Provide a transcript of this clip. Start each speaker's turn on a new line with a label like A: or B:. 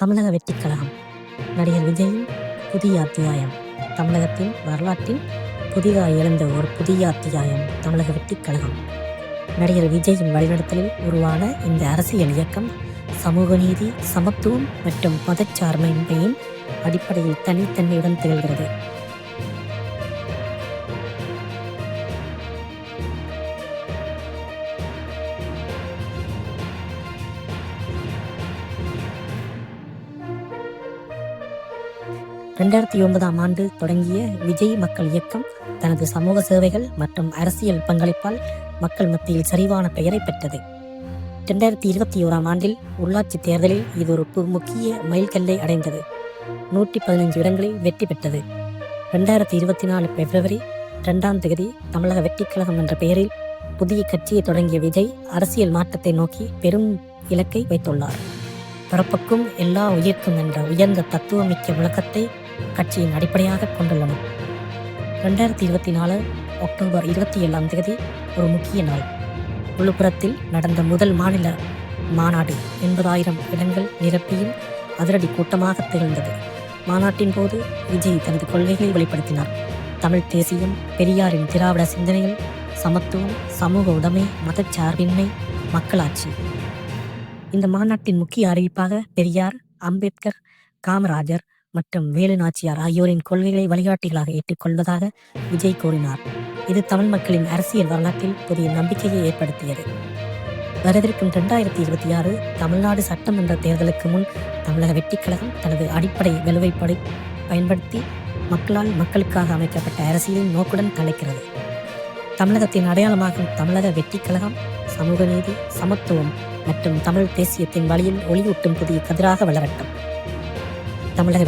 A: தமிழக வெற்றிக் கழகம் நடிகர் விஜயின் புதிய அத்தியாயம். தமிழகத்தின் வரலாற்றில் புதிதாக எழுந்த ஒரு புதிய அத்தியாயம் தமிழக வெற்றிக் கழகம் நடிகர் விஜயின் வழிநடத்தலில் உருவான இந்த அரசியல் இயக்கம் சமூக நீதி சமத்துவம் மற்றும் மதச்சார்மையின்மையின் அடிப்படையில் தனித்தன்மையுடன் திகழ்கிறது. ரெண்டாயிரத்தி ஒன்பதாம் ஆண்டு தொடங்கிய விஜய் மக்கள் இயக்கம் தனது சமூக சேவைகள் மற்றும் அரசியல் பங்களிப்பால் மக்கள் மத்தியில் சரிவான பெயரை பெற்றது. இரண்டாயிரத்தி இருபத்தி ஓராம் ஆண்டில் உள்ளாட்சி தேர்தலில் இது ஒரு பு- முக்கிய மைல்கல்லை அடைந்தது. நூற்றி பதினைஞ்சு இடங்களில் வெற்றி பெற்றது. ரெண்டாயிரத்தி இருபத்தி நாலு பிப்ரவரி ரெண்டாம் தேதி தமிழக வெற்றிக்கழகம் என்ற பெயரில் புதிய கட்சியை தொடங்கிய விஜய் அரசியல் மாற்றத்தை நோக்கி பெரும் இலக்கை வைத்துள்ளார். பிறப்புக்கும் எல்லா உயிர்க்கும் என்ற உயர்ந்த தத்துவமிக்க விளக்கத்தை கட்சியின் அடிப்படையாக கொண்டுள்ளன. ரெண்டாயிரத்தி இருபத்தி நாலு அக்டோபர் இருபத்தி ஏழாம் தேதி ஒரு முக்கிய நாள். விழுப்புரத்தில் நடந்த முதல் மாநில மாநாடு எண்பதாயிரம் இடங்கள் நிரப்பியும் அதிரடி கூட்டமாக திகழ்ந்தது. மாநாட்டின் போது விஜய் தனது கொள்கைகளை வெளிப்படுத்தினார். தமிழ் தேசியம் பெரியாரின் திராவிட சிந்தனைகள் சமத்துவம் சமூக உடைமை மதச்சார்பின்மை மக்களாட்சி. இந்த மாநாட்டின் முக்கிய அறிவிப்பாக பெரியார் அம்பேத்கர் காமராஜர் மற்றும் வேலு நாச்சியார் ஆகியோரின் கொள்கைகளை வழிகாட்டிகளாக ஏற்றுக்கொள்வதாக விஜய் கூறினார். இது தமிழ் மக்களின் அரசியல் வரலாற்றில் புதிய நம்பிக்கையை ஏற்படுத்தியது. வரவிருக்கும் இரண்டாயிரத்தி இருபத்தி ஆறு தமிழ்நாடு சட்டமன்ற தேர்தலுக்கு முன் தமிழக வெட்டிக்கழகம் தனது அடிப்படை வலுவைப்படை பயன்படுத்தி மக்களால் மக்களுக்காக அமைக்கப்பட்ட அரசியலின் நோக்குடன் கலைக்கிறது தமிழகத்தின் அடையாளமாகும் தமிழக வெட்டிக்கழகம் சமூக நீதி சமத்துவம் மற்றும் தமிழ் தேசியத்தின் வழியில் ஒளியூட்டும் புதிய கதிராக வளரட்டும். தமிழக